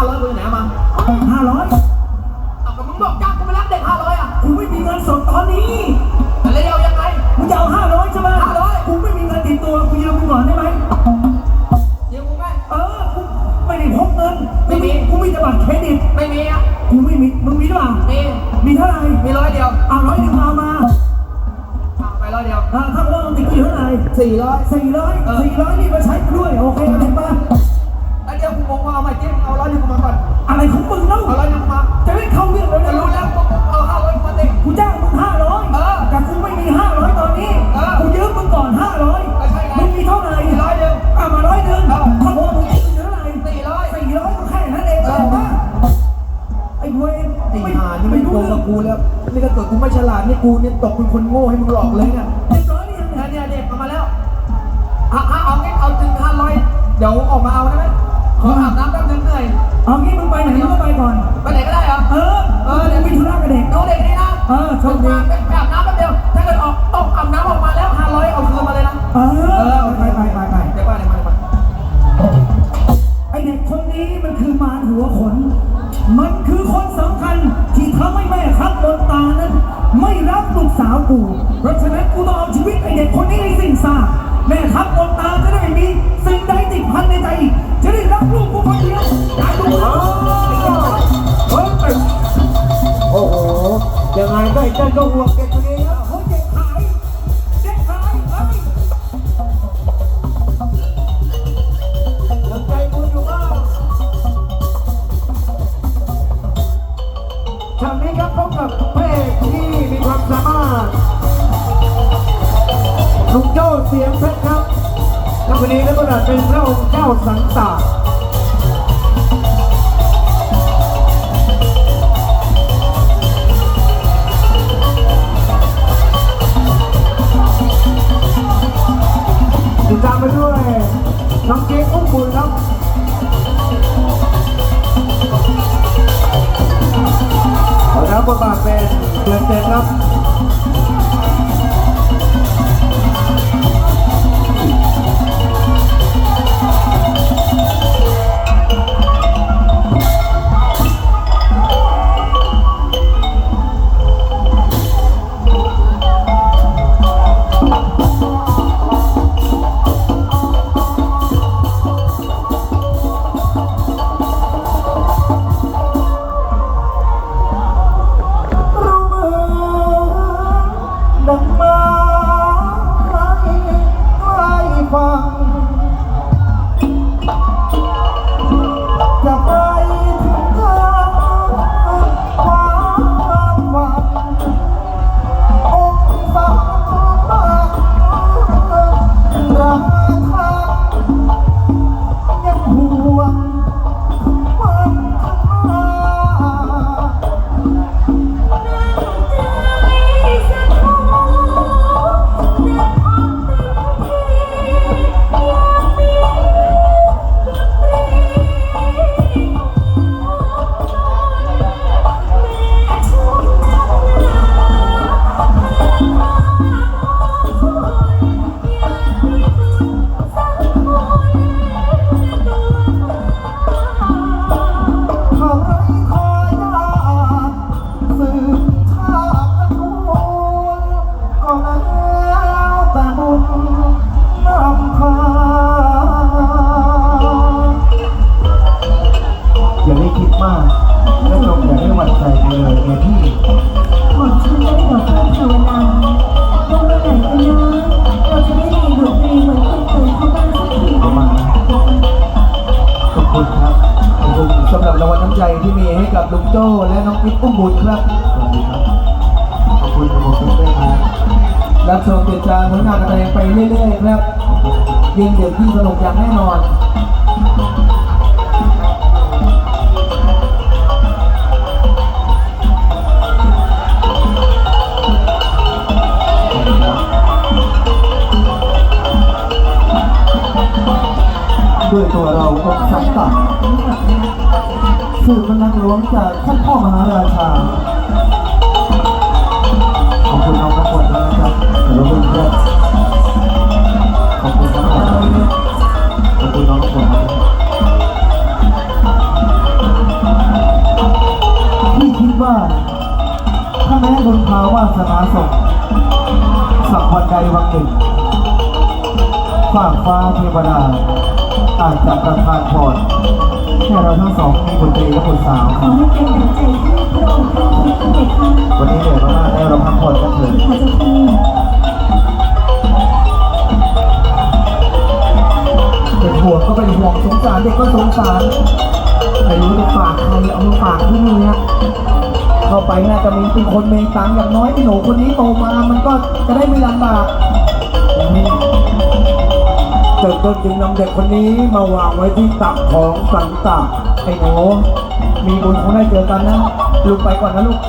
าห้าร้อยกูไหนเอามาห้าร้อยเอาก็มึงบอกจ้างกูไปรับเด็กห้าร้อยอะกูไม่มีเงินสดตอนนี้แล้วจะเอายังไงมึงจะเอาห้าร้อยใช่ไหม500กูไม่มีเงินติดตัวกูยืมมึงก่อนได้ไหมยืมกูไหมเออกูไม่ได้พกเงินไม่มีกูมีแต่บัตรเครดิตไม่มีอะกูไม่มีมึงมีหรือเปล่ามีมีเท่าไหร่มีร้อยเดียวเอาร้อยหนึ่งเอามาเอาไปร้อยเดียวอ่าถ้าว่ามึงติดกูอยู่เท่าไหร่สี่ร้อยสี่ร้อยเออสี่ร้อยนี่มาใช้กูด้วยโอเคเอาเห็นปะแล้ กงกับกูแล้ว นี่ถ้าเกิดกูไม่ฉลาดนี่กูเนี่ยตกเป็นคนโง่ให้มึงหลอกเลยเนี่ยเรียบร้อยหรือยังเนี่เนี่ยยเนี่ยเด็กเอามาแล้วเอาเอาเอางี้เอาถึงห้าร้อยเดี๋ยวออกมาเอาได้ไหมขออาบน้ำแป๊บนึงเหนื่อยเอางี้มึงไปไหนมึงก็ไปก่อน ไปไหนก็ได้เหรอ เออ เออเดี๋ยวมีธุระกับเด็กดูเด็กนี่นะ เออโชคดี ยังไงก็ไอ้เจ้าก็ห่วงเด็ก น้องเจ๊อุ้มบุญครับขอรับบทบาทเป็นเดือนเต็มครับ ตามผลงานการแสดงไปเรื่อยๆครับยิงเด็กที่สนุกอย่างแน่นอนด้วยตัวเราองค์สังตัดสืบพลังหลวงจากท่านพ่อมหาราชาคุณน้องทุกคนด้วนะครับขอบคุณเพื่อ ว่าถ้าแม้บุญพาวาสนาส่งสักวันใดวันหนึ่งฟ้ากฟ้าเทวดาอาจจะประทานพรให้เราทั้งสองมีบุตรีและบุตรสาวขอให้เป็นดังใจที่พระองค์ท่านคิดขึ้นเลยค่ะวันนี้เหนื่อยมากๆแล้วเราพักผ่อนกันเถอะขอเจ้าพี่เป็นห่วงก็เป็นห่วงสงสารเด็กก็สงสารไม่รู้จะฝากใครเอามาฝากที่นี่เนี่ยเข้า ไปน่าจะมีเป็นคนเมตตังอย่างน้อยไอ้หนูคนนี้โตมา มันก็จะได้ไม่ลำบากอย่างนี้เติบโตจึงนำเด็กคนนี้มาวางไว้ที่ตักของสันตะไอ้หนูมีบุญคงได้เจอกันนะลูกไปก่อนนะลูก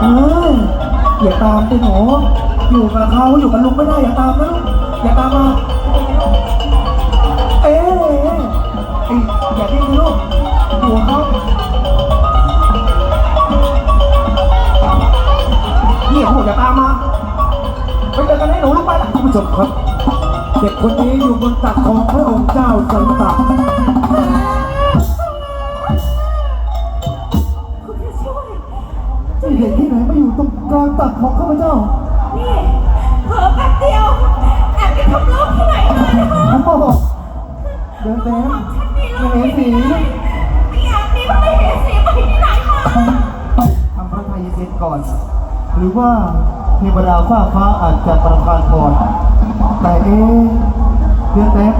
เอ้ยอย่าตามไปหนูอยู่กับเขาอยู่กับลุงไม่ได้อย่าตามนะลูกอย่าตามมา ผู้ชมครับ เด็กคนนี้อยู่บนตักของพระองค์เจ้าสันตะคุณพระช่วย เด็กที่ไหนมาอยู่ตรงกลางตักของข้าพเจ้านี่เผลอแป๊บเดียว แอบไปทำโลกที่ไหนมานะคะโอ้โหเดินเต็มฉันมีโลไม่กเห็นสีไม่อยากมีมันไม่เห็นสีไปที่ไหนมาทำพระทัยเย็นๆก่อน หรือว่าเทวดาฟ้าฟ้าอาจจะประทานพร แต่เอ๊ะเดือนเต็ม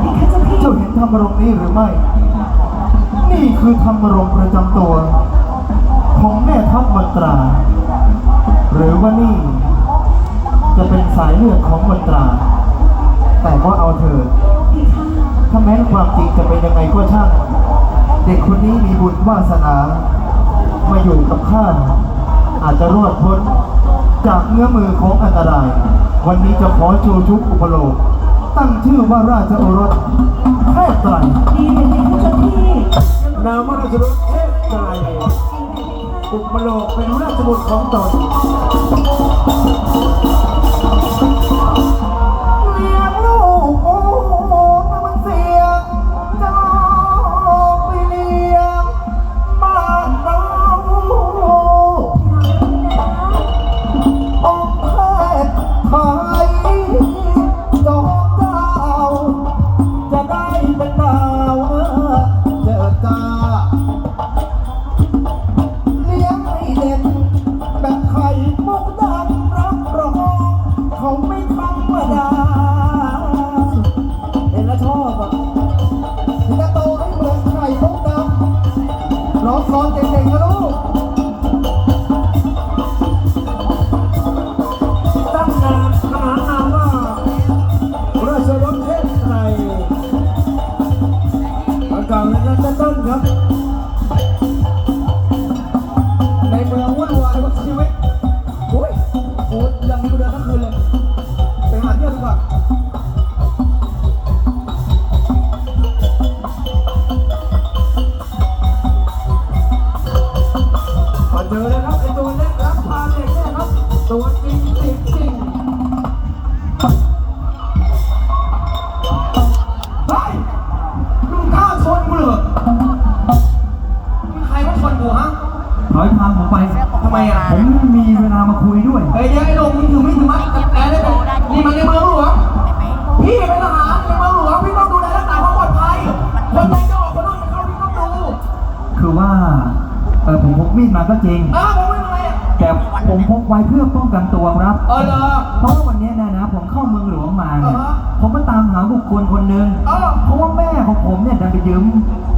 พี่คะเจ้าพี่เจ้าเห็นธรรมรงค์นี้หรือไม่ นี่คือธรรมรงค์ประจำตัว ของแม่ทัพมันตรา หรือว่านี่ จะเป็นสายเลือดของมันตรา แต่ก็เอาเถิดถ้าแม้ความจริงจะเป็นยังไงก็ช่าง เด็กคนนี้มีบุญวาสนา มาอยู่กับข้าอาจจะรอดพ้นจากเงื้อมือของอันตราย วันนี้จะขอชูชุกอุปโลกตั้งชื่อว่าราชโอรสแพทย์ไตรดีเลยพี่คะเจ้าพี่นามราชรถเทพไตรอุปโลกเป็นราชบุตรของตน เลี้ยงให้เด่นแบบไข่มุกดังรับรองเขาไม่ธรรมดาเห็นแล้วชอบอะถึงจะโตให้เหมือนไข่มุกดังน้องคอนเก่งๆนะลูก มพกมีดมาก็จริง เออผมไม่ทำไมอะ แต่ผมพกไว้เพื่อป้องกันตัวครับ เออเหรอ เพราะว่าวันเนี้ยนะนะ ผมเข้าเมืองหลวงมาเนี่ยอ่าฮะผมมาตามหาบุคคลคนหนึ่งเออเพราะว่าแม่ของผมเนี่ยดันไปยืม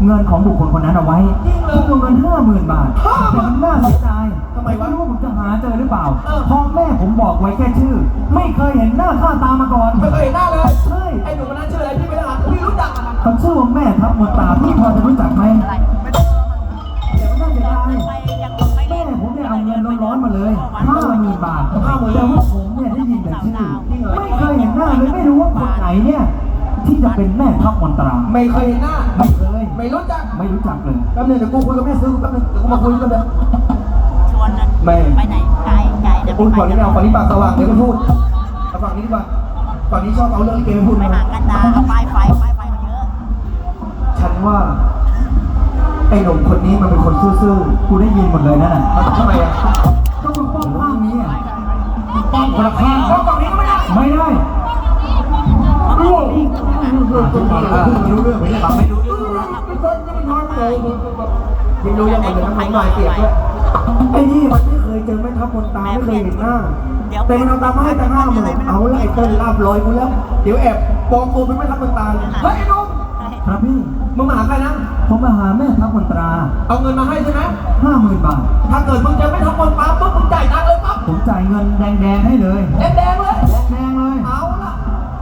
เงินของบุคคลคนนั้นเอาไว้จริงเหรอจำนวนเงินห้าหมื่นบาทห้าหมื่แต่นมันน่าเสียดายทำไมวะไม่รู้ว่าผมจะหาเจอหรือเปล่าเออ เพราะแม่ผมบอกไว้แค่ชื่อ ไม่เคยเห็นหน้าค่าตามาก่อนไม่เคยเห็นหน้าเลย ใช่ไอ้หนุ่มคนนั้นชื่ออะไรพี่เป็นทหารพี่รู้จักอะเขาชื่อว่าแม่ทัพมนตราพี่พอจะรู้จักไหม อาเงินร้อนๆมาเลยห้าหมื่นบาทห้าหมื่นแต่ว่าผมเนี่ยได้ยินแต่ชื่อไม่เคยเห็นหน้าเลยไม่รู้ว่าคนไหนเนี่ย ที่จะเป็นแม่ทัพมนตรา ไม่เคยเห็นหน้า ไม่เคย ไม่รู้จัก ไม่รู้จักเลยแป๊บนึงเดี๋ยวกูคุยกับแม่ซื้อแป๊บนึงเดี๋ยวกูมาคุยกันเดี๋ยวแม่ไปไหนไกลไกลจะพูดไปฝั่งนี้ไม่เอาฝั่งนี้ปากสว่างเดี๋ยวไม่พูดเอาฝั่งนี้ดีกว่าฝั่งนี้ชอบเอาเรื่องลิเกไปพูดไปนะหากันดาเอาป้ายไฟป้ายไฟมันเยอะ ฉันว่าไอ้หนุ่มคนนี้มันเป็นคนซื่อกูได้ยินหมดเลยนั่นน่ะๆเอาทำไมอะ คนละข้างเอาฝั่งนี้ไม่ได้ไม่ได้รู้รู้เรื่องไหมเนี่ยไม่รู้เรื่องยังรู้ยังเหมือนน้ำมันหน่อยเปียกด้วยไอ้นี่มันไม่เคยเจอแม่ทัพมนตาไม่เคยเห็นหน้าแต่มันเอาตามมาให้ตั้งห้าหมื่นเอาไอ้เติ้ลลาบลอยกูแล้ว เดี๋ยวแอบปลอมตัวเป็นแม่ทัพมนตาเฮ้ยไอ้นุ่มครับพี่มึงมาหาใครนะ ผมมาหาแม่ทัพมนตรา เอาเงินมาให้ใช่ไหมห้าหมื่นบาท ถ้าเกิดมึงเจะไม่ทำบอลปั๊บปุ๊บมึงจ่ายตัง ผมจ่ายเงินแดงๆให้เลยแดงๆเลยแดงเลยเอาละ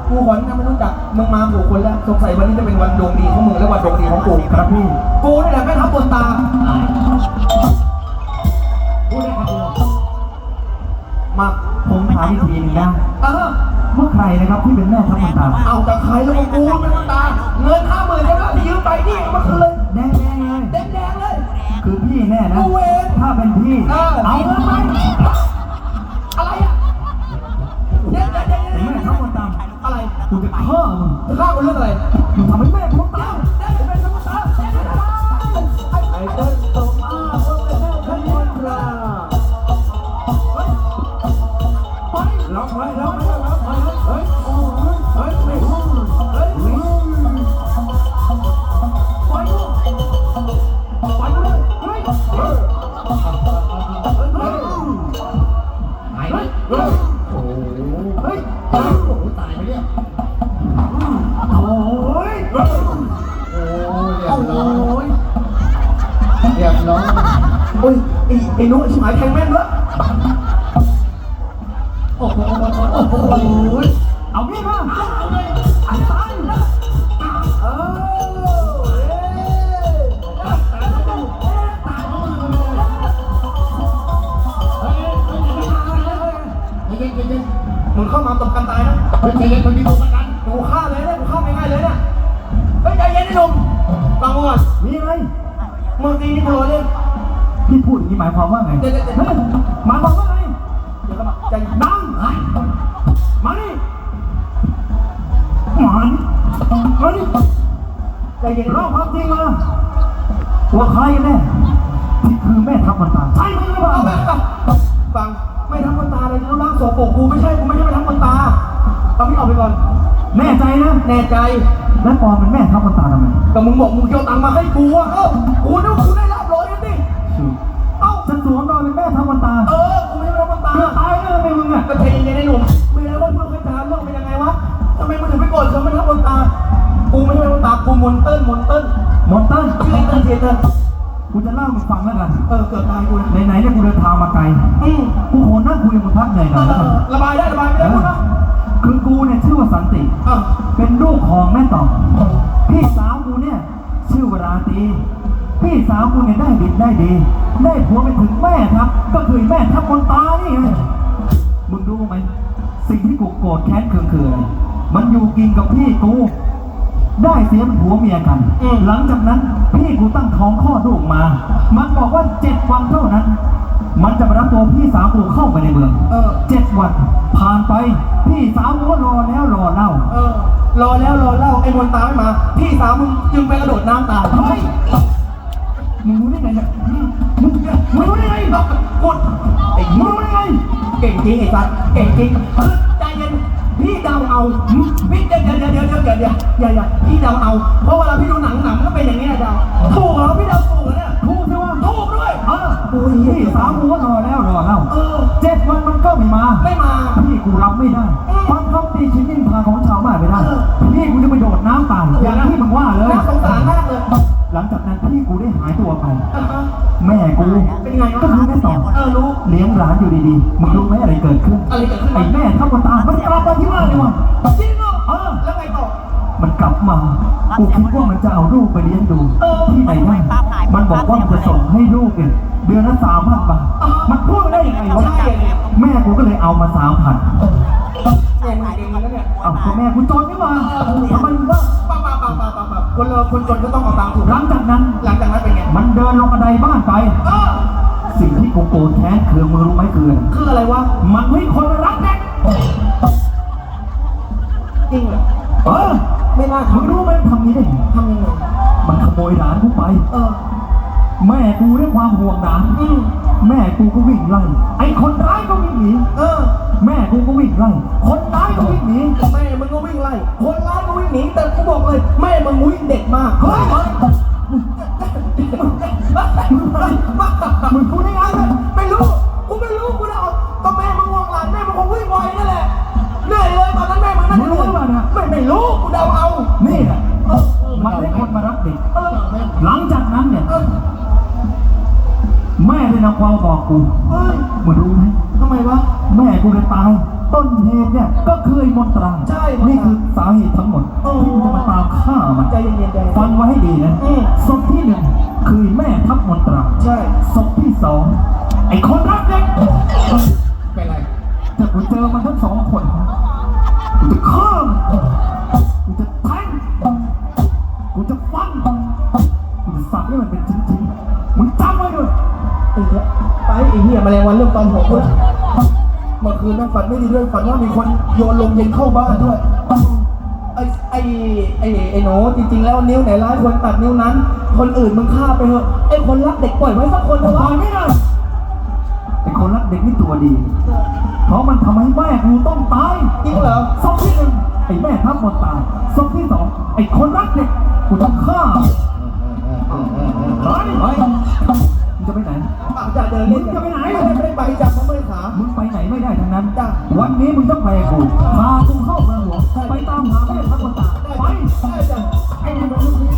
กูขอนี่นะไม่รู้จักมึงมาถูกคนแล้วสงสัยวันนี้จะเป็นวันดวงดีของมึงและวันดวงดีของกูครับพี่กูนี่แหละไม่ทับบนตากูได้ครับมาผมถามอีกทีหนึงนะเออว่าใครนะครับที่เป็นแม่ทัพมนตราเอาจากใครแล้วก็กูเป็นคนตาเงินห้าหมื่นใช่ไหมที่ยืมไปนี่เอามาคืนเลยแดงๆเลยแดงๆเลยคือพี่แน่นะกูเองถ้าเป็นพี่ เออเอาเงินไป อะไรอะเดี๋ยวเดี๋ยวเดี๋ยวเดี๋ยวแม่เดี๋ยวทัพมนตราอะไรกูจะฆ่ามึงจะฆ่ากูเรื่องอะไรมึงทำให้แม่กูตาย เรียบร้อยโอ้ยไอ้ไอ้นุ๊กชิบหายแทงแม่นด้วยโอ้โหโอ้โหเอาพี่มาเอาเลยอันตายเออมึงเข้ามาตบกันตายนะเฮ้ยใจเย็นคนดีตบกันกูฆ่า พี่พูดอย่างนี้หมายความว่าไงเดี๋ยวเดี๋ยวเดี๋ยวเฮ้ยหมายความว่าไงเดี๋ยวก็มาใจดังมาดิมาดิมาดิใจเย็นเล่าความจริงมาว่าใครกันแน่ที่คือแม่ทัพมันตาใช่ไหมหรือเปล่าเอาแบบฟังไม่ทำคนตาเลยแล้วร่างโสโปกกูไม่ใช่กูไม่ใช่ไม่ทำคนตาเอาพี่ออกไปก่อน แน่ใจนะแน่ใจ แล้วปอเป็นแม่ทัพมันตาทำไม แต่มึงบอกมึงเกี่ยวตังค์มาให้กูอะเอ้ากูนึกว่ากูได้รับร้อยกันดิ เอ้าฉันสวมรอยเป็นแม่ทัพมันตาเออกูไม่ได้รับคนตาเพื่อตายเลยไปมึงอะก็ใจเย็นๆไอ้หนุ่มไม่ได้ว่าเพื่อนเคยถามเรื่องเป็นยังไงวะทำไมมึงถึงไปโกรธเขาไม่ทำคนตา กูไม่ใช่คนตา กูมนเติ้ลมนเติ้ลมอนเติ้ลชื่อไอ้เติ้ลเทียเติ้ลกูจะเล่าให้มึงฟังแล้วกัน เออเกิดตายกูนะไหนๆเนี่ยกูเดินทางมาไกลอืมกูโหนั่งคุยกับมึงพักเหนื่อยหเอน่อยแล้วกันอระบายได้ระบายไม่ได้พูดนะคือกูเนี่ยชื่อว่าสันติอะเป็นลูกของแม่ต่อมพี่สาวกูเนี่ยชื่อวราตรีพี่สาวกูเนี่ยได้ดิบได้ดี ได้ผัวไปถึงแม่ทัพก็คือแม่ทัพคนตานี่ไงมึงรู้ไหมสิ่งที่กูโกรธแค้นเคืองคืออะไรมันอยู่กินกับพี่กู ได้เสียเป็นผัวเมียกัน หลังจากนั้นพี่กูตั้งท้องคลอดลูกมา มันบอกว่าเจ็ดวันเท่านั้น มันจะมารับตัวพี่สาวกูเข้าไปในเมืองเออเจ็ดวันผ่านไป พี่สาวกูก็รอแล้วรอเล่า เออ รอแล้วรอเล่าไอ้มนตาไม่มา พี่สาวมึงจึงไปกระโดดน้ำตายเฮ้ยมึงรู้ได้ไงเนี่ย มึงมึงรู้ได้ไงกดไอ้มึงรู้ได้ไง เก่งจริงไอ้สัสเก่งจริงใจเย็นพี่เดาเอาพี่เดี๋ยวเดี๋ยวเดี๋ยวเดี๋ยวเดี๋ยวเดี๋ยวอย่าอย่าพี่เดาเอา เพราะเวลาพี่ดูหนังหนังก็เป็นอย่างนี้นะเดาถูกเหรอพี่เดาถูกเหรอเนี่ยถูกใช่ไหมถูกด้วยเออพี่สาวกูก็รอแล้วรอเล่าเออเจ็ดวันมันก็ไม่มา ไม่มา พี่กูรับไม่ได้ฟังคำตีชิ้นนินทาของชาวบ้านไม่ได้ พี่กูจะไปโดดน้ำตายอย่างที่มึงว่าเลยน่าสงสารมาก ลังจากนั้นพี่กูได้หายตัวไป อ่าฮะแม่กูเป็นไงวะก็คือแม่ต่อเออรู้ เลี้ยงร้านอยู่ดีๆมึงรู้ไหมอะไรเกิดขึ้นอะไรเกิดขึ้นไอ้แม่ทัพคนตามันกลับมาที่บ้านเลยว่ะจริงเหรอเออแล้วไงต่อ มันกลับมากูคิดว่ามันจะเอาลูกไปเลี้ยงดูเออ ที่ไหนได้มันบอกว่ามันจะส่งให้ลูกเนี่ยเดือนละสามพันบาทเออมันพูดได้ยังไงวะใช่เนี่ยแม่กูก็เลยเอามาสามพันเนี่ยมึงเก่งแล้วเนี่ยอ้าวก็แม่กูจนนี่มาทำไมมึงว่าป้าป้าป้าป้าป้าป้า คนเราคนจนก็ต้องเอาตังค์ถูกหลังจากนั้น หลังจากนั้นเป็นไง มันเดินลงบันไดบ้านไป เออสิ่งที่กูโกรธแค้นคือมึงรู้ไหมคืออะไรคืออะไรวะ มันไม่คนรักเด็กจริงเหรอ เออ ไม่น่ามึงทำรู้ไหมทำนี้ได้ไงทำยังไง มันขโมยร้านกูไป เออ แม่กูด้วยความห่วงร้านอืมแม่กูก็วิ่งไล่ ไอ้คนร้ายก็วิ่งหนี เออ แม่กูก็วิ่งไล่ คนร้ายก็วิ่งหนี แม่มึงก็วิ่งไล่ คนร้ายก็วิ่ง หนีแต่กูบอกเลยแม่มึงวิ่งเด็ดมากเฮ้ยมึงพูดได้ไงเนี่ยไม่รู้กูไม่รู้กูเดาก็แม่มึงห่วงหลานแม่มึงคงวิ่งไวนั่นแหละเหนื่อยเลยตอนนั้นแม่มึงนั่นมึงรู้หรือเปล่าเนี่ยไม่ไม่รู้กูเดาเอานี่แหละมันได้คนมารับเด็กหลังจากนั้นเนี่ยแม่ได้นำความบอกกูเฮ้ยมึงรู้ไหมทำไมวะแม่กูเลยตายต้นเหตุเนี่ยก็คือไอ้มนตราใช่นี่คือสาเหตุทั้งหมดโอ้ที่กูจะมาตามฆ่ามันใจเย็นๆใจเย็นๆฟังไว้ให้ดีนะอืมศพที่หนึ่งคือแม่ทับมนตราใช่ศพที่สองไอ้คนรักเด็กเป็นไรแต่กูเจอมันทั้งสองคนกูจะฆ่ามันกูจะแทงกูจะฟันกูจะสับให้มันเป็นชิ้นๆมึงจำไว้ด้วยไอ้เหี้ยไปไอ้เหี้ยแมลงวันเริ่มตอมหัวกูแล้วเมื่อคืนนั่งฝันไม่ดีด้วยฝันว่ามีคนโยนลมเย็นเข้าบ้านด้วยไอ้ไอ้ ไอ้ไอ้หนูจริงๆแล้วนิ้วไหนร้ายควรตัดนิ้วนั้น คนอื่นมึงฆ่าไปเถอะไอ้คนรักเด็กปล่อยไว้สักคนเถอะปล่วะอยไม่ได้ไอ้คนรักเด็กนี่ตัวดี เพราะมันทำให้แม่กูต้องตายจริงเหรอศพที่หนึ่งไอ้แม่ทับมนตราศพที่สองไอ้คนรักเด็กกูต้องฆ่าเฮ้ยเฮ้ยมึงจะไปไหน ปากจะเดินเล่นมึงจะไปไหน ไม่ได้ไปจับมาเมื่อยขา มึงไปไหนไม่ได้ทั้งนั้นจ้ะวันนี้มึงต้องไปกับกูพากูเข้าเมืองหลวงไปตามหาแม่ทัพมน ไอ้นี่มันลูก